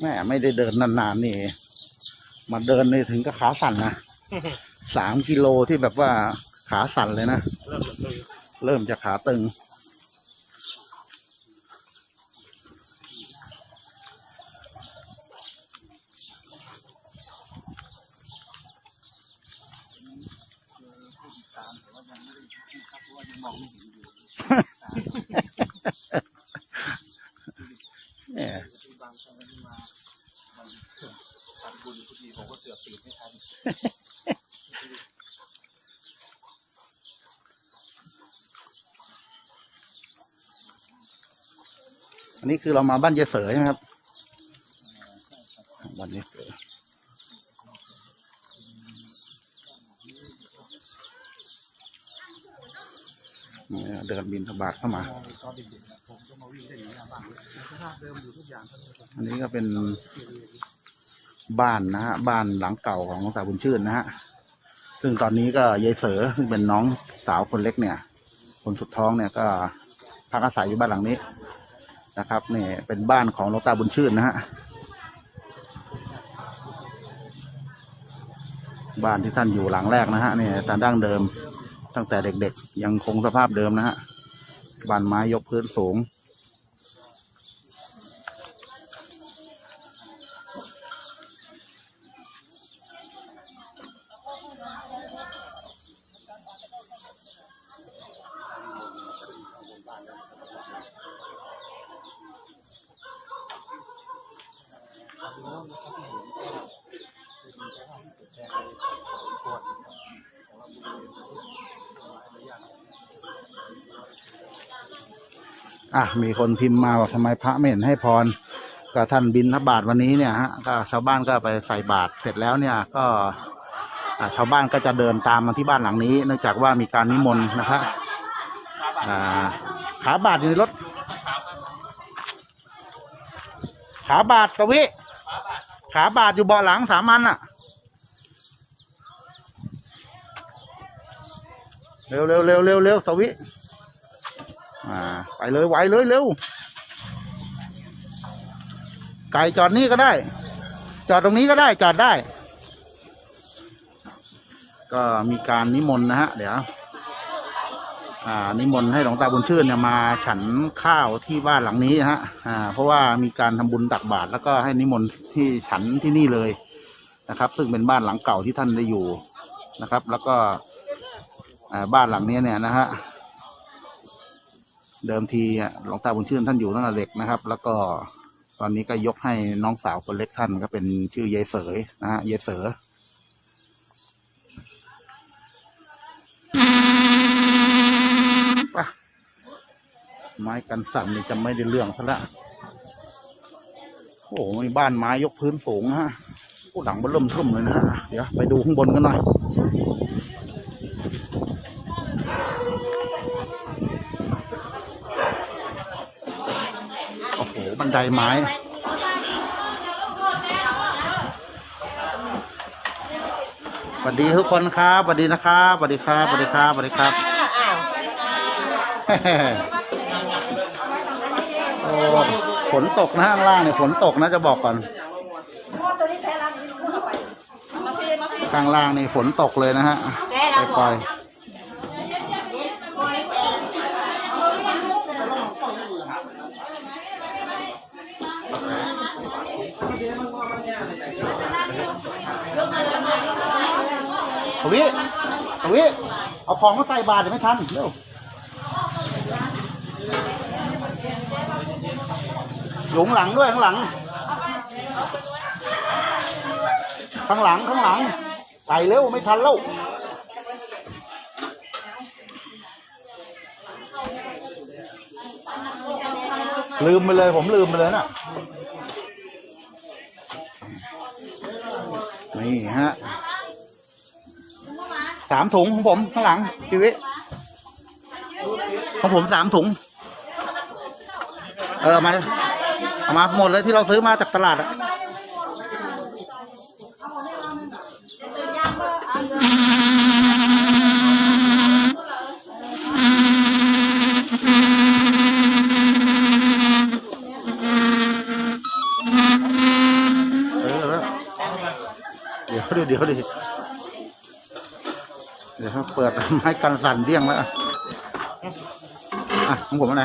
แม่ไม่ได้เดินนานๆนี่ มาเดินนี่ถึงก็ขาสั่นนะสามกิโลที่แบบว่าขาสั่นเลยนะ เริ่มเลยเริ่มจากขาตึง แหม บางครั้งที่มามันทำบุญ พอดีผมก็เกือบตื่นไม่ทันอันนี้คือเรามาบ้านเยเสอใช่ไหมครับบ้านเยเสอเดินบินทบาทเข้ามา อันนี้ก็เป็น บ้านนะฮะบ้านหลังเก่าของลวงตาบุญชื่นนะฮะซึ่งตอนนี้ก็ยายเสือซึ่งเป็นน้องสาวคนเล็กเนี่ย คนสุดท้องเนี่ยก็พักอาศัยอยู่บ้านหลังนี้นะครับเนี่ยเป็นบ้านของหลวงตาบุญชื่นนะฮะบ้านที่ท่านอยู่หลังแรกนะฮะเนี่ยตามดั้งเดิมตั้งแต่เด็กๆ ยังคงสภาพเดิมนะฮะบ้านไม้ยกพื้นสูง อะมีคนพิมพ์มาว่าทำไมพระไม่เห็นให้พร ก็ท่านบินทบาทวันนี้เนี่ยฮะก็ชาวบ้านก็ไปใส่บาตรเสร็จแล้วเนี่ยก็ชาวบ้านก็จะเดินตามมาที่บ้านหลังนี้ เนื่องจากว่ามีการนิมนต์นะครับขาบาทอยู่ในรถ ขาบาทกวิขาบาทอยู่เบาะหลังสามัญอะ เร็วเร็วเร็วเร็วเร็วสวิ อ่า ไปเลยไวเลยเร็ว ไก่จอดนี่ก็ได้ จอดตรงนี้ก็ได้ จอดได้ ก็มีการนิมนต์นะฮะ เดี๋ยว อ่า นิมนต์ให้หลวงตาบุญชื่นเนี่ยมาฉันข้าวที่บ้านหลังนี้ฮะ อ่า เพราะว่ามีการทำบุญตักบาตรแล้วก็ให้นิมนต์ที่ฉันที่นี่เลยนะครับ ซึ่งเป็นบ้านหลังเก่าที่ท่านได้อยู่นะครับ แล้วก็บ้านหลังนี้เนี่ยนะฮะ เดิมทีหลวงตาบุญชื่นท่านอยู่ตั้งแต่เด็กนะครับ แล้วก็ตอนนี้ก็ยกให้น้องสาวคนเล็กท่านก็เป็นชื่อยายเสยนะฮะยายเสอไปไม้กันสั่นนี่จะไม่ได้เรื่องซะละโอ้โหมีบ้านไม้ยกพื้นสูงฮะโอ้หลังมันเริ่มทุ่มเลยนะฮะเดี๋ยวไปดูข้างบนกันหน่อย โอ้โห บันไดไม้ สวัสดีทุกคนครับ สวัสดีนะครับ สวัสดีครับ สวัสดีครับ สวัสดีครับ โอ้ฝนตกนะข้างล่างเนี่ยฝนตกนะจะบอกก่อน ข้างล่างนี่ฝนตกเลยนะฮะปล่อยๆ วิทวิเอาของมาใส่บาตรเดี๋ยวไม่ทันเร็วหลงหลังด้วยข้างหลัง ข้างหลังข้างหลังใส่เร็วไม่ทันแล้วลืมไปเลยผมลืมไปเลยน่ะนี่ฮะ สามถุงของผมข้างหลังชีวิของผมสามถุง เออมาเอามาหมดเลยที่เราซื้อมาจากตลาดอะเดี๋ยวเดี๋ยวดี๋ เปิดไม้กันสั่นเดี้ยงแล้วอะของผมอะไร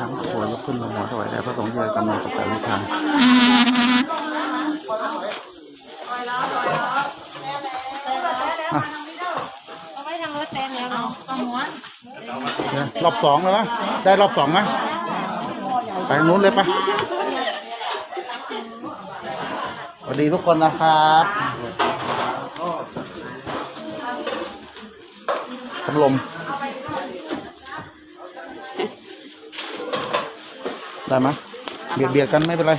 ทั้งหัวยกขึ้นลงหัวถวายแด่พระสงฆ์เยกำลังตกแต่งนิทานเอาไว้ทางรถเต็มแล้วเนาะเอาม้วนเดี๋ยวรอบสองเลยปะได้รอบสองไหมไปทางนู้นเลยปะส วัสดีทุกคนนะครับพัดลมได้ไหมเบียดเบียดกันไม่เป็นไร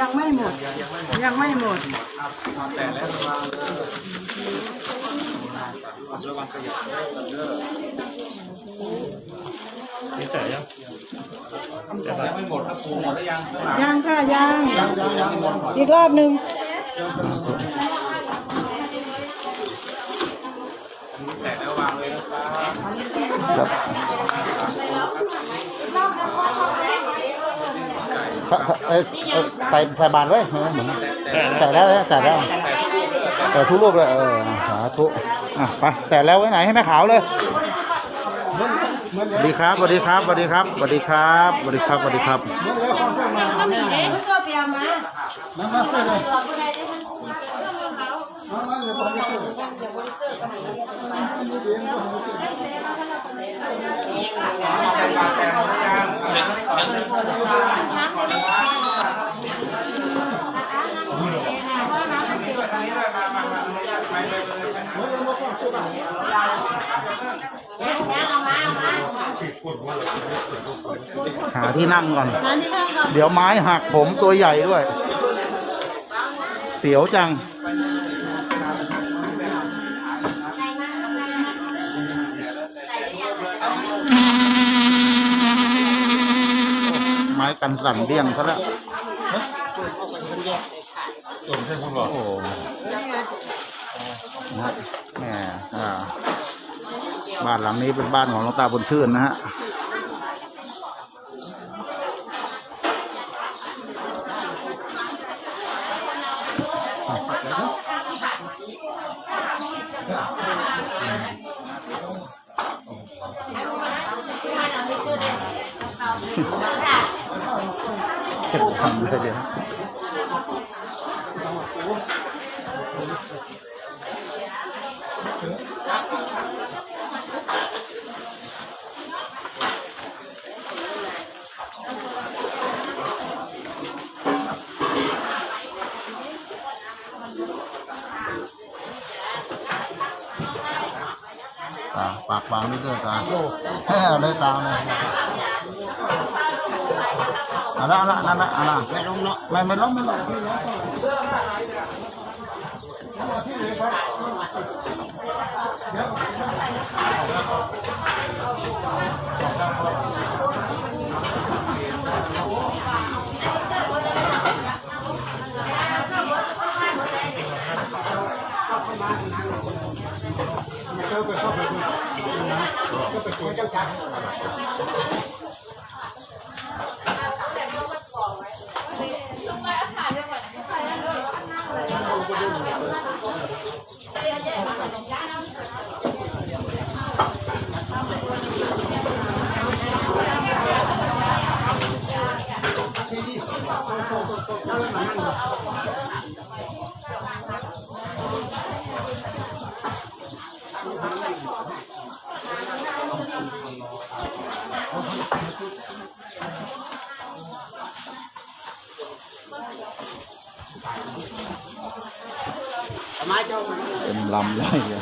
ยังไม่หมด ยังไม่หมดยังไม่หมดครับครูหมดแล้วยังข้างหลังยังค่ะยังยังยังยังไม่หมดอีกรอบหนึ่งแตกแล้ววางเลยนะครับ ครับถ้าถ้าเอ้ยเอ้ย ใส่ใส่บาทไว้เหมือนใส่แล้วใส่แล้วแต่ทุกรูปเลยเออสาธุอะไปแต่แล้วไว้ไหนให้แม่ขาวเลยสวัสดีครับสวัสดีครับสวัสดีครับสวัสดีครับสวัสดีครับสวัสดีครับ หมดแล้วยังหาที่นั่งก่อนร้านที่นั่งก่อน เดี๋ยวไม้หักผมตัวใหญ่ด้วย เสียวจัง กันสั่นเดี้ยงซะแล้วโอ้นะฮะแหมอ่าบ้านหลังนี้เป็นบ้านของหลวงตาบุญชื่นนะฮะ เห็นทำเลยเดี๋ย วตาปากวางนิดเดียวตาแค่เลยตาเลยเอาละเอาละนั่ละเอาละไม่ล้มเนาะไม่ ไม่ล้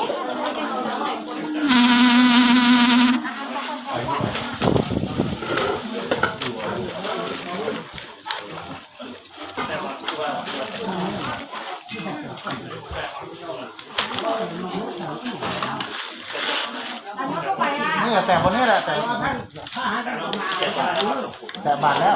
นี่แต่คนนี้แหละแต่แต่บาทแล้ว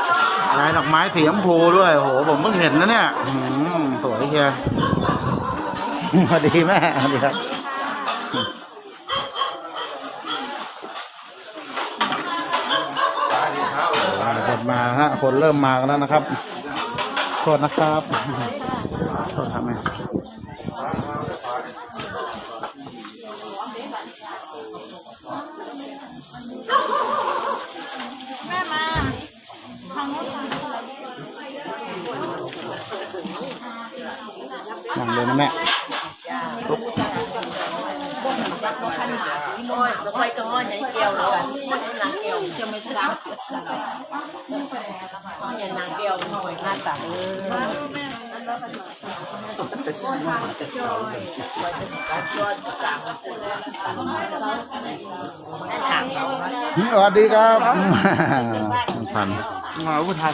ลายดอกไม้สีชมพูด้วยโหผมเพิ่งเห็นนะเนี่ยสวยเชียวพอดีแม่พอดีครับคนมาฮะคนเริ่มมากันแล้วนะครับโทษนะครับโทษทำไม เลยนะแม่ลุกน้อยก็ค่อยก็ง้อยใหญ่เกี่ยวเลยนางเกียวจะไม่ซ้ำอย่านางเกียวหน่อยหน้าตักถาเขาสวัสดีครับทันมาพูดทัน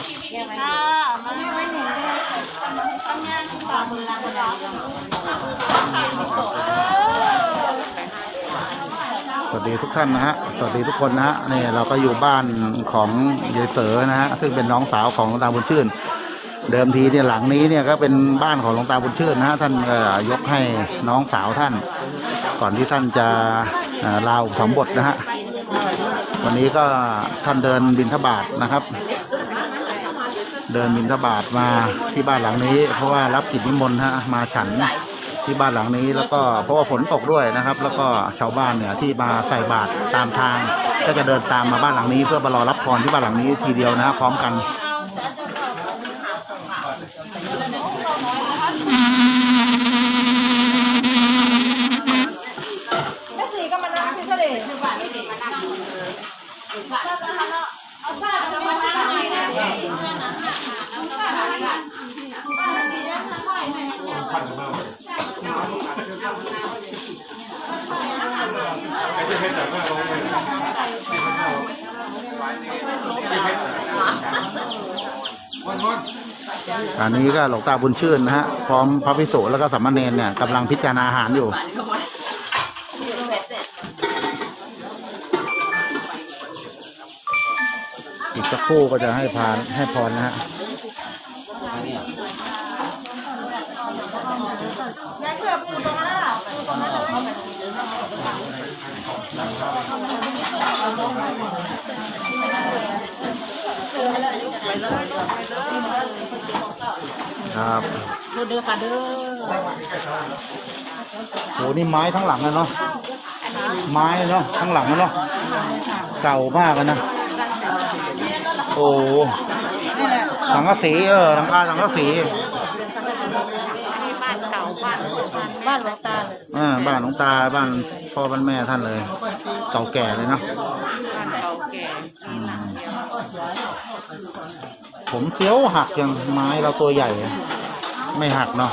สวัสดีทุกท่านนะฮะ สวัสดีทุกคนนะฮะนี่เราก็อยู่บ้านของยายเสอนะฮะ ซึ่งเป็นน้องสาวของหลวงตาบุญชื่น เดิมทีเนี่ยหลังนี้เนี่ยก็เป็นบ้านของหลวงตาบุญชื่นนะฮะ ท่านก็ยกให้น้องสาวท่าน ก่อนที่ท่านจะลาอุปสมบทนะฮะ วันนี้ก็ท่านเดินบินทบาทนะครับ เดินบินทบาทมาที่บ้านหลังนี้ เพราะว่ารับกิจนิมนต์ฮะมาฉันที่บ้านหลังนี้แล้วก็เพราะว่าฝนตกด้วยนะครับ แล้วก็ชาวบ้านเนี่ยที่มาใส่บาตรตามทาง ก็จะเดินตามมาบ้านหลังนี้ เพื่อมารอรับพรที่บ้านหลังนี้ทีเดียวนะฮะพร้อมกัน อันนี้ก็หลวงตาบุญชื่นนะฮะ พร้อมพระพิสุแล้วก็สามเณรเนี่ยกำลังพิจารณาอาหารอยู่ อีกสักครู่ก็จะให้พานให้พรนะฮะ แม่เสือปูตรงนั้นล่ะปูตรงนั้นเลย ครับดูเด้อค่ะเด้อโหนี่ไม้ทั้งหลังเลยเนาะไม้เนาะทั้งหลังเลยเนาะเก่ามากเลยนะโอ้สังกะสีเออหลังคาสังกะสีบ้านเก่าบ้านบ้านหลวงตาอ่าบ้านหลวงตาบ้านพ่อบ้านแม่ท่านเลย เก่าแก่เลยเนาะ ผมเสียวหักยังไม้เราตัวใหญ่ ไม่หักเนาะ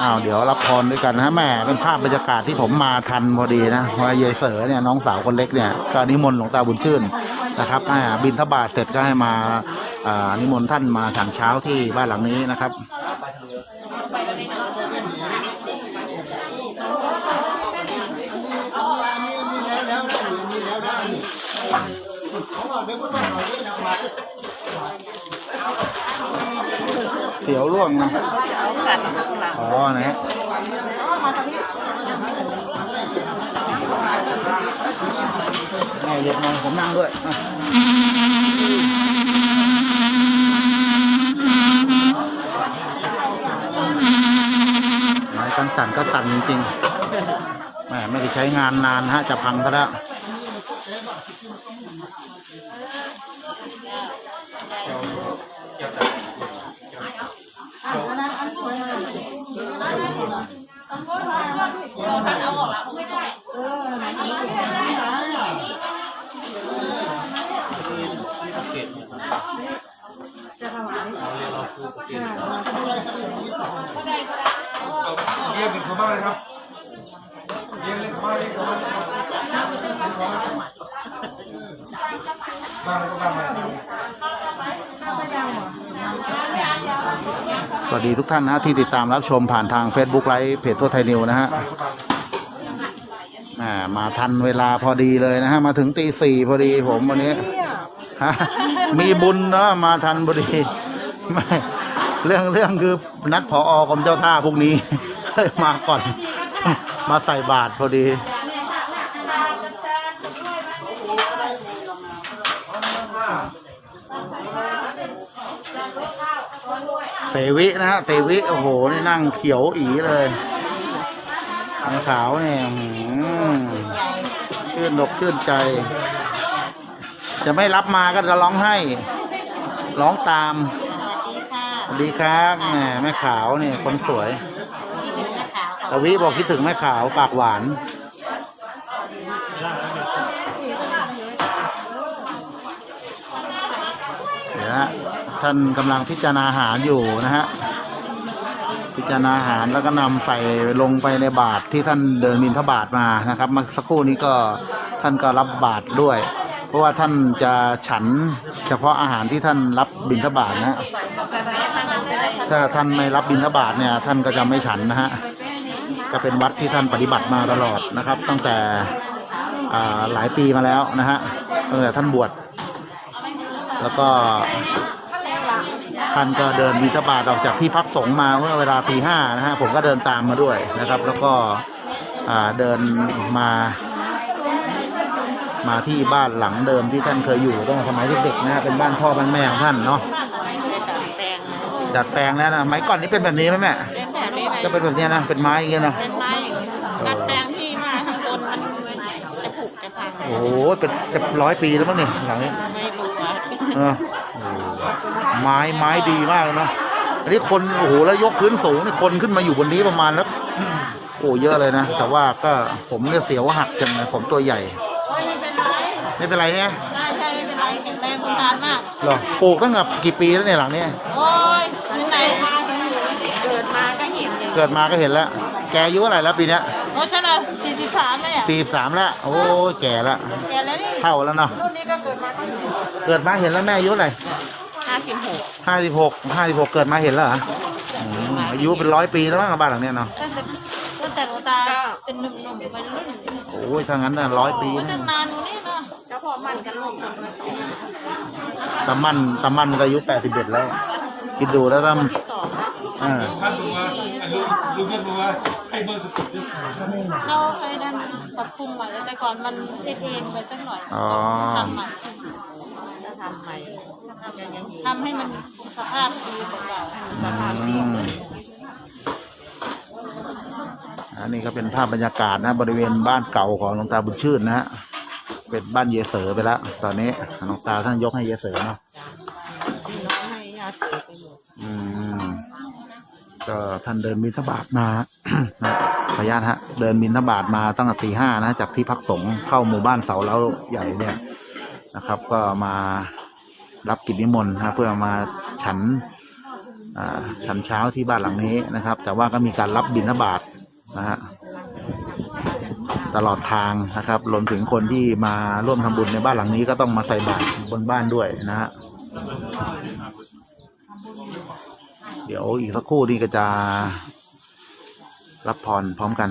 อ้าวเดี๋ยวรับพรด้วยกันนะแม่เป็นภาพบรรยากาศที่ผมมาทันพอดีนะว่ายายเสือเนี่ยน้องสาวคนเล็กเนี่ยก็นิมนต์หลวงตาบุญชื่นนะครับอ่บินทบาทเสร็จก็ให้มาอ่านิมนต์ท่านมาฉันเช้าที่บ้านหลังนี้นะครับเสียวร่วงนะเอาขันข้า งหลังนะอ๋อนะฮะแม่เย็บมาผมนั่งด้วยไม้กันสั่นก็สั่นจริงๆแหมไม่ได้ใช้งานนานฮะจะพังก็แล้วเยี่ยมเป็นเขาบ้างเลยครับเยี่ยมเลยเขาบ้างเลยเขาบ้างบ้างก็บ้างมา สวัสดีทุกท่านนะที่ติดตามรับชมผ่านทาง Facebook ไลฟ์เพจทั่วไทยนิวนะฮะมาทันเวลาพอดีเลยนะฮะ มาถึงตีสี่พอดีผมวันนี้มีบุญเนาะมาทันพอดีไม่เรื่องเรื่องคือนัดผออกรมเจ้าท่าพรุ่งนี้มาก่อน มาใส่บาตรพอดี เสวินะฮะเสวิโอ้โหนี่นั่งเขียวอีเลยนางขาวเนี่ยอื้อหือชื่นดกชื่นใจ จะไม่รับมาก็จะร้องให้ ร้องตามสวัสดีค่ะสวัสดีครับแหมแม่ขาวเนี่ยคนสวยที่เป็นแม่ขาวเขาตะวิบอกคิดถึงแม่ขาวปากหวาน เดี๋ยวนะ ท่านกำลังพิจารณาอาหารอยู่นะฮะพิจารณาอาหารแล้วก็นำใส่ลงไปในบาตรที่ท่านเดินบินทบาทมานะครับเมื่อสักครู่นี้ก็ท่านก็รับบาตรด้วย เพราะว่าท่านจะฉันเฉพาะอาหารที่ท่านรับบิณฑบาตนะฮะถ้าท่านไม่รับบิณฑบาตเนี่ยท่านก็จะไม่ฉันนะฮะก็เป็นวัดที่ท่านปฏิบัติมาตลอดนะครับ ตั้งแต่หลายปีมาแล้วนะฮะตั้งแต่ท่านบวชแล้วก็ ท่านก็เดินบิณฑบาตออกจากที่พักสงฆ์มาเมื่อเวลาตีห้านะฮะผมก็เดินตามมาด้วยนะครับ แล้วก็อ่าเดินมา มาที่บ้านหลังเดิมที่ท่านเคยอยู่ตั้งแต่สมัยเด็กๆนะฮะเป็นบ้านพ่อบ้านแม่ของท่านเนาะแปลงดัดแปลงแล้วนะไม้ก่อนนี้เป็นแบบนี้ไหมแม่เป็นแบบนี้ไหมก็เป็นแบบเนี้ยนะเป็นไม้อย่างเงี้ยนะเป็นไม้อย่างนี้ดัดแปลงที่มาข้างบนมันจะผุจะพังโอ้โหเป็นเป็นร้อยปีแล้วมั้งเนี่ยหลังนี้ไม่รู้อะเออโอ้โห ไม้ไม้ดีมากเลยเนาะอันนี้คนโอ้โหแล้วยกพื้นสูงนี่คนขึ้นมาอยู่บนนี้ประมาณแล้วโอ้เยอะเลยนะ แต่ว่าก็ผมเนี่ยเสียวหักจังเลยผมตัวใหญ่โอ้ยไม่เป็นไรไม่เป็นไรเนี่ยได้ใช่ไม่เป็นไรแข็งแรงคนทานมากหรอปลูกตั้งแต่กี่ปีแล้วเนี่ยหลังเนี้โอ้ยที่ไหนมาเกิดมาก็เห็นอย่างเกิดมาก็เห็นแล้ว แกอายุเท่าไหร่แล้วปีเนี้ยโอ้ฉันอะสี่สิบสามเลยอะสี่สามแล้ว โอ้ยแก่แล้วแกแล้วนี่เท่าแล้วเนาะรุ่นนี้ก็เกิดมาก็เห็นเกิดมาเห็นแล้วแม่อายุเท่าไหร่ห้าสิบ ห้าสิบหกห้าสิบหกเกิดมาเห็นแล้วเหรออืมอายุเป็นร้อยปีแล้วมั้งบ้านหลังเนี้ยเนาะตั้งแต่ตั้งแต่หลวงตาเป็นหนุ่มๆวัยรุ่นโอ้ยถ้างั้นน่ะร้อยปีโอ้ยนะตั้งนานอยู่นี่เนาะเจ้าพ่อมันกันลูกคนมาสองตามันตามันก็อายุแปดสิบเอ็ดแล้ว คิดดูแล้วตั้มที่สองนอ่า ท่านบอกว่าอันลูกลูกเพื่อนบอกว่าให้เบอร์สกุลด้วยเราเคยนั้นปรับปรุงใหม่แล้วแต่ก่อนมันเทนๆไปสักหน่อยอ๋อ ทำใหม่จะ ทำใหม่ทำให้มันสภาพดีกว่าเก่าสภาพอืดีมอันนี้ก็เป็นภาพบรรยากาศนะบริเวณบ้านเก่าของหลวงตาบุญชื่นนะฮะเป็นบ้านเยเสอไปแล้วตอนนี้หลวงตาท่านยกให้เยเสอเนาะน้องให้ญาติเสียไปหมดอืมก็ท่านเดินมิถบาทมานะสออนุญาตฮะ เดินบินทบาทมาตั้งแต่ตีห้านะ จากที่พักสงฆ์เข้าหมู่บ้านเสาแล้วใหญ่เนี่ย นะครับ ก็มารับกิจนิมนต์นะเพื่อมาฉันฉันเช้าที่บ้านหลังนี้นะครับ แต่ว่าก็มีการรับบินทบาทนะฮะตลอดทางนะครับรวมถึงคนที่มาร่วมทำบุญในบ้านหลังนี้ก็ต้องมาใส่บาตรบนบ้านด้วยนะฮะเดี๋ยวอีกสักครู่นี้ก็จะรับพรพร้อมกัน